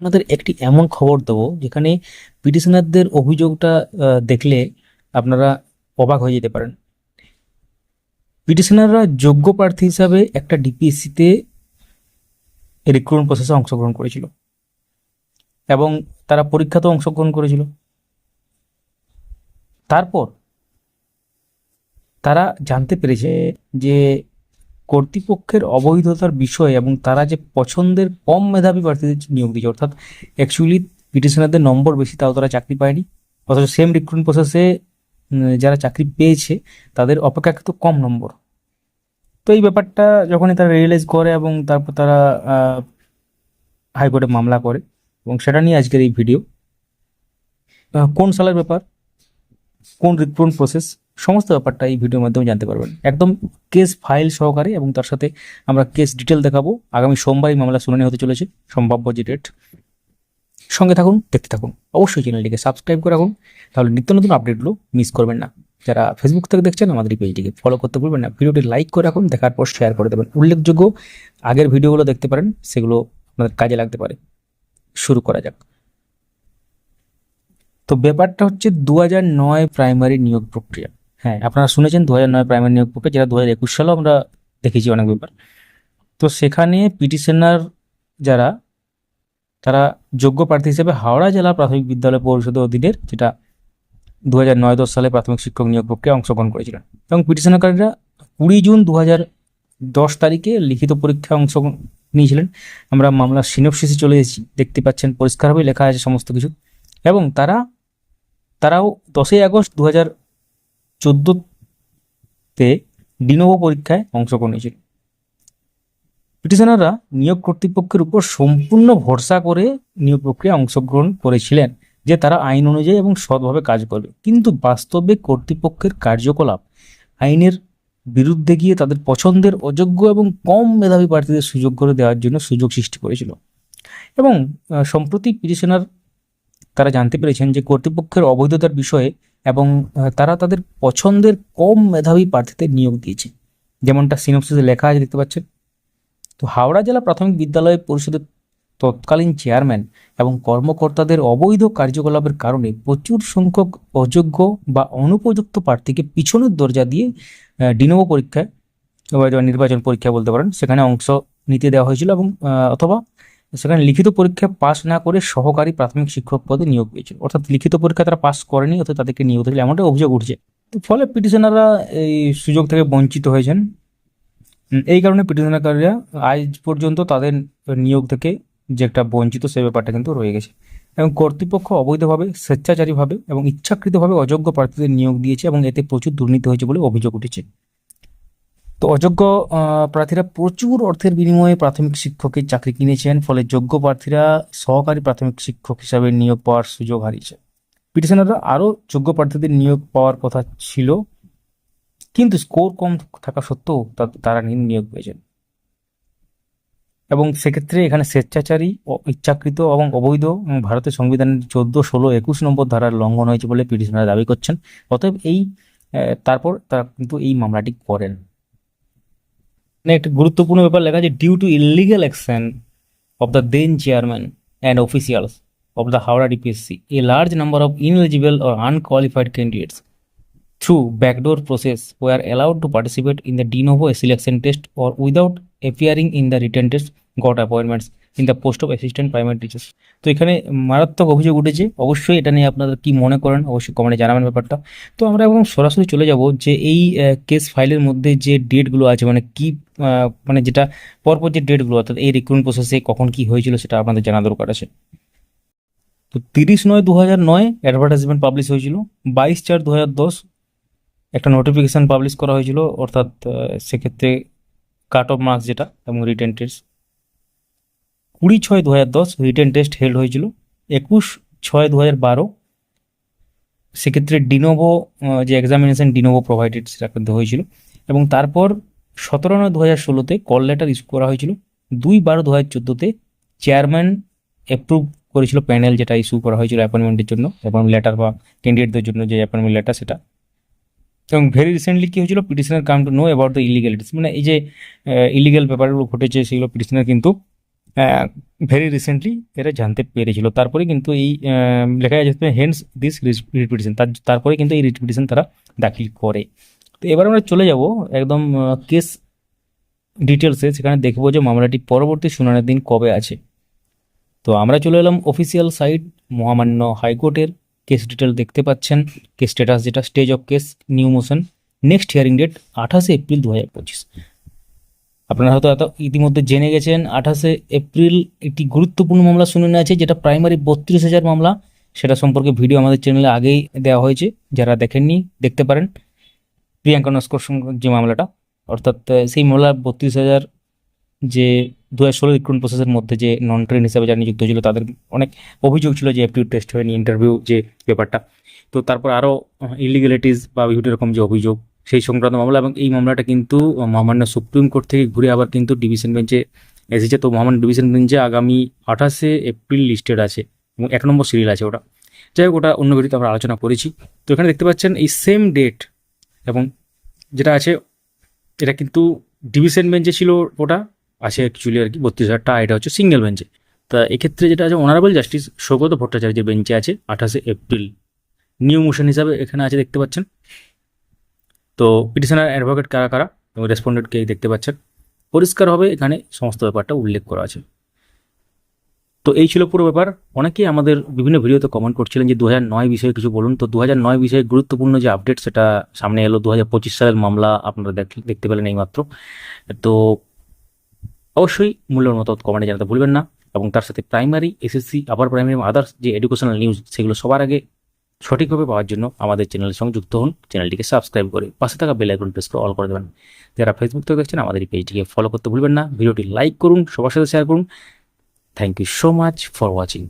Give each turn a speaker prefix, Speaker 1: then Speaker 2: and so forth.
Speaker 1: আপনাদের একটি এমন খবর দেবো, যেখানে পিটিশনারদের অভিযোগটা দেখলে আপনারা অবাক হয়ে যেতে পারেন। পিটিশনাররা যোগ্য প্রার্থী হিসাবে একটা ডিপিএসসিতে রিক্রুটমেন্ট প্রসেসে অংশগ্রহণ করেছিল এবং তারা পরীক্ষাতেও অংশগ্রহণ করেছিল। তারপর তারা জানতে পেরেছে যে কর্তৃপক্ষের অবৈধতার বিষয় এবং তারা যে পছন্দের কম মেধাবী প্রার্থীদের নিয়োগ দিয়েছে, অর্থাৎ অ্যাকচুয়ালি পিটিশনারদের নম্বর বেশি, তাও তারা চাকরি পায়নি। অথচ সেম রিক্রুটমেন্ট প্রসেসে যারা চাকরি পেয়েছে, তাদের অপেক্ষাকৃত কম নম্বর। তো এই ব্যাপারটা যখনই তারা রিয়েলাইজ করে এবং তারপর তারা হাইকোর্টে মামলা করে, এবং সেটা নিয়ে আজকের এই ভিডিও কোন সালের ব্যাপার? কোন রিক্রুটমেন্ট প্রসেস সমস্ত ব্যাপারটা এই ভিডিওর মাধ্যমে জানতে পারবেন। একদম কেস ফাইল সহকারে এবং তার সাথে আমরা কেস ডিটেল দেখাবো। আগামী সোমবার মামলা শুনানি হতে চলেছে, সম্ভাব্য যে ডেট সঙ্গে থাকুন, দেখতে থাকুন। অবশ্যই চ্যানেলটিকে সাবস্ক্রাইব করে রাখুন, তাহলে নিত্য নতুন আপডেটগুলো মিস করবেন না। যারা ফেসবুক থেকে দেখছেন, আমাদের এই পেজটিকে ফলো করতে ভুলবেন না। ভিডিওটি লাইক করে রাখুন, দেখার পর শেয়ার করে দেবেন। উল্লেখযোগ্য, আগের ভিডিওগুলো দেখতে পারেন, সেগুলো আপনাদের কাজে লাগতে পারে। শুরু করা যাক। তো ব্যাপারটা হচ্ছে দু প্রাইমারি নিয়োগ প্রক্রিয়া। হ্যাঁ আপনারা শুনেছেন দু হাজার নয় প্রাইমারি নিয়োগ পক্ষে যেটা দু হাজার একুশ সালেও আমরা দেখেছি অনেক ব্যাপার। তো সেখানে পিটিশনার যারা, তারা যোগ্য প্রার্থী হিসেবে হাওড়া জেলা প্রাথমিক বিদ্যালয় পরিষদের অধীনের, যেটা দু হাজার নয় দশ সালে প্রাথমিক শিক্ষক নিয়োগ প্রক্রিয়া অংশগ্রহণ করেছিলেন। এবং পিটিশনারকারীরা কুড়ি জুন দু হাজার দশ তারিখে লিখিত পরীক্ষায় অংশগ্রহণ নিয়েছিলেন। আমরা মামলার সিনপসিসে চলে এসেছি, দেখতে পাচ্ছেন পরিষ্কারভাবে লেখা আছে সমস্ত কিছু। এবং তারা, তারাও দশই আগস্ট দু হাজার চোদ্দোতে ডিনোভো পরীক্ষায় অংশগ্রহণ নিয়েছিল পিটিশনাররা নিয়োগ কর্তৃপক্ষের উপর সম্পূর্ণ ভরসা করে নিয়োগ প্রক্রিয়া অংশগ্রহণ করেছিলেন, যে তারা আইন অনুযায়ী এবং সৎভাবে কাজ করবে। কিন্তু বাস্তবে কর্তৃপক্ষের কার্যকলাপ, আইনের বিরুদ্ধে গিয়ে তাদের পছন্দের অযোগ্য এবং কম মেধাবী প্রার্থীদের সুযোগ করে দেওয়ার জন্য সুযোগ সৃষ্টি করেছিল। এবং সম্প্রতি পিটিশনার তারা জানতে পেরেছেন যে কর্তৃপক্ষের অবৈধতার বিষয়ে এবং তারা তাদের পছন্দের কম মেধাবী প্রার্থীদের নিয়োগ দিয়েছে। যেমনটা সিনপসিসে লেখা আছে, দেখতে পাচ্ছেন? তো হাওড়া জেলা প্রাথমিক বিদ্যালয় পরিষদের তৎকালীন চেয়ারম্যান এবং কর্মকর্তাদের অবৈধ কার্যকলাপের কারণে প্রচুর সংখ্যক অযোগ্য বা অনুপযুক্ত প্রার্থীকে পিছনের দরজা দিয়ে ডিনোভো পরীক্ষায়, নির্বাচন পরীক্ষা বলতে পারেন, সেখানে অংশ নিতে দেওয়া হয়েছিল এবং অথবা সেখানে লিখিত পরীক্ষা পাশ না করে সহকারী প্রাথমিক শিক্ষক পদে নিয়োগ পেয়েছিল। অর্থাৎ লিখিত পরীক্ষা তারা পাস করেনি, অর্থাৎ তাদেরকে নিয়োগ দিয়েছিল এমনটা অভিযোগ উঠছে। ফলে পিটিশনাররা এই সুযোগ থেকে বঞ্চিত হয়েছেন। এই কারণে পিটিশনারকারীরা আজ পর্যন্ত তাদের নিয়োগ থেকে যে একটা বঞ্চিত সে ব্যাপারটা কিন্তু রয়ে গেছে। এবং কর্তৃপক্ষ অবৈধভাবে, স্বেচ্ছাচারীভাবে এবং ইচ্ছাকৃতভাবে অযোগ্য প্রার্থীদের নিয়োগ দিয়েছে এবং এতে প্রচুর দুর্নীতি হয়েছে বলে অভিযোগ উঠেছে। তো অযোগ্য প্রার্থীরা প্রচুর অর্থের বিনিময়ে প্রাথমিক শিক্ষকের চাকরি কিনেছেন, ফলে যোগ্য প্রার্থীরা সহকারী প্রাথমিক শিক্ষক হিসাবে নিয়োগ পাওয়ার সুযোগ হারিয়েছে। পিটিশনাররা আরও যোগ্য প্রার্থীদের নিয়োগ পাওয়ার কথা ছিল, কিন্তু স্কোর কম থাকা সত্ত্বেও তারা নিয়োগ পেয়েছেন। এবং সেক্ষেত্রে এখানে স্বেচ্ছাচারী ইচ্ছাকৃত এবং অবৈধ ভারতের সংবিধানের চোদ্দ ষোলো একুশ নম্বর ধারার লঙ্ঘন হয়েছে বলে পিটিশনার দাবি করছেন। অতএব এই তারপর তারা কিন্তু এই মামলাটি করেন। মানে একটা গুরুত্বপূর্ণ ব্যাপার লেখা আছে due to illegal action of the then chairman and officials of the Howrah DPSC, a large number of ineligible or unqualified candidates through backdoor process were allowed to participate in the de novo selection test or without appearing in the written test got appointments in the post of assistant primary teachers. তো এখানে মারাত্মক অভিযোগ উঠেছে। অবশ্যই এটা নিয়ে আপনারা কি মনে করেন, অবশ্যই কমেন্টে জানাবেন ব্যাপারটা। তো আমরা এখন সরাসরি চলে যাব যে এই কেস ফাইলের মধ্যে যে ডেটগুলো আছে মানে কি মানে যেটা পরপর যে ডেটগুলো অর্থাৎ এই রিক্রুটমেন্ট প্রসেসে কখন কি হয়েছিল সেটা আপনাদের জানা দরকার আছে। তো তিরিশ নয় দু হাজার নয় অ্যাডভার্টাইজমেন্ট পাবলিশ হয়েছিল। বাইশ চার দু হাজার দশ একটা নোটিফিকেশান পাবলিশ করা হয়েছিল। অর্থাৎ সেক্ষেত্রে কাট অফ মার্কস যেটা এবং রিটেন টেস্ট কুড়ি ছয় দু হাজার দশ রিটেন টেস্ট হেল্ড হয়েছিল। একুশ ছয় দু হাজার বারো সেক্ষেত্রে ডিনোভো যে এক্সামিনেশন ডিনোভো প্রোভাইডেড সেটা হয়েছিল। এবং তারপর সতেরো নয় দু হাজার ষোলোতে কল লেটার ইস্যু করা হয়েছিল। দুই বারো দু হাজার চোদ্দোতে চেয়ারম্যান অ্যাপ্রুভ করেছিল প্যানেল যেটা ইস্যু করা হয়েছিল অ্যাপয়েন্টমেন্টের জন্য অ্যাপয়েন্টমেন্ট লেটার বা ক্যান্ডিডেটদের জন্য যে অ্যাপয়েন্টমেন্ট লেটার সেটা। এবং ভেরি রিসেন্টলি কী হয়েছিল? Petitioner come to know about the illegalities মানে এই যে ইলিগ্যাল ব্যাপারগুলো ঘটেছে, সেগুলো পিটিশনার কিন্তু ভেরি রিসেন্টলি এরা জানতে পেরেছিল। তারপরে কিন্তু এই লেখা যাচ্ছে হেন্স দিস রিপিটিশন তার, তারপরে কিন্তু এই রিপিটিশন তারা দাখিল করে। তো এবার আমরা চলে যাব একদম কেস ডিটেলসে সেখানে দেখব যে মামলাটি পরবর্তী শুনানির দিন কবে আছে। তো আমরা চলে এলাম অফিসিয়াল সাইট মহামান্য হাইকোর্টের। কেস ডিটেল দেখতে পাচ্ছেন। কেস স্ট্যাটাস যেটা stage of case new motion next hearing date আঠাশে এপ্রিল দু হাজার পঁচিশ। আপনারা হয়তো এত ইতিমধ্যে জেনে গেছেন, আঠাশে এপ্রিল একটি গুরুত্বপূর্ণ মামলা শুনানি আছে, যেটা প্রাইমারি বত্রিশ হাজার মামলা। সেটা সম্পর্কে ভিডিও আমাদের চ্যানেলে আগেই দেওয়া হয়েছে, যারা দেখেননি দেখতে পারেন। প্রিয়াঙ্কা নস্কর যে মামলাটা, অর্থাৎ সেই মামলা বত্রিশ হাজার যে দু হাজার ষোলো রিক্রুটমেন্ট প্রসেসের মধ্যে যে নন ট্রেন হিসাবে যারা নিযুক্ত ছিল, তাদের অনেক অভিযোগ ছিল যে অ্যাপটিউড টেস্ট হয়নি ইন্টারভিউ যে ব্যাপারটা। তো তারপর আরও ইলিগ্যালিটিস বা বিভিন্ন রকম যে অভিযোগ সেই সংক্রান্ত মামলা এবং এই মামলাটা কিন্তু মহামান্য সুপ্রিম কোর্ট থেকে ঘুরে আবার কিন্তু ডিভিশন বেঞ্চে এসেছে। তো মহামান্য ডিভিশন বেঞ্চে আগামী আঠাশে এপ্রিল লিস্টেড আছে এবং এক নম্বর সিরিয়াল আছে ওটা। যাই হোক, ওটা অন্য ভিডিওতে আমরা আলোচনা করেছি। তো এখানে দেখতে পাচ্ছেন এই সেম ডেট এবং যেটা আছে, এটা কিন্তু ডিভিশন বেঞ্চে ছিল ওটা, আছে অ্যাকচুয়ালি আর কি বত্রিশ হাজারটা এটা হচ্ছে সিঙ্গেল বেঞ্চে তা এক্ষেত্রে যেটা আছে অনারেবল জাস্টিস সৌগত ভট্টাচার্যের বেঞ্চে আছে আঠাশে এপ্রিল। নিউ মোশন হিসাবে এখানে আছে দেখতে পাচ্ছেন। তো পিটিশনার অ্যাডভোকেট কারা কারা এবং রেসপন্ডেন্টকে দেখতে পাচ্ছেন? পরিষ্কারভাবে এখানে সমস্ত ব্যাপারটা উল্লেখ করা আছে। তো এই ছিল পুরো ব্যাপার। অনেকেই আমাদের বিভিন্ন ভিডিওতে কমেন্ট করছিলেন যে দু নয় বিষয়ে কিছু বলুন। তো দু নয় বিষয়ে গুরুত্বপূর্ণ যে আপডেট সেটা সামনে এলো। দু পঁচিশ সালের মামলা আপনারা দেখ- দেখতে পেলেন এইমাত্র। তো অবশ্যই মূল্যের মতো কমেন্টে জানাতে ভুলবেন না। এবং তার সাথে primary SSC upper primary others যে এডুকেশনাল নিউজ সেগুলো সবার আগে সঠিকভাবে পাওয়ার জন্য আমাদের চ্যানেলের সংযুক্ত যুক্ত হন, চ্যানেলটিকে সাবস্ক্রাইব করে পাশে থাকা বেল আইকন প্রেস করে অল করে দেবেন। যারা ফেসবুক থেকে দেখছেন, আমাদের এই পেজটিকে ফলো করতে ভুলবেন না। ভিডিওটি লাইক করুন, সবার সাথে শেয়ার করুন। Thank you so much for watching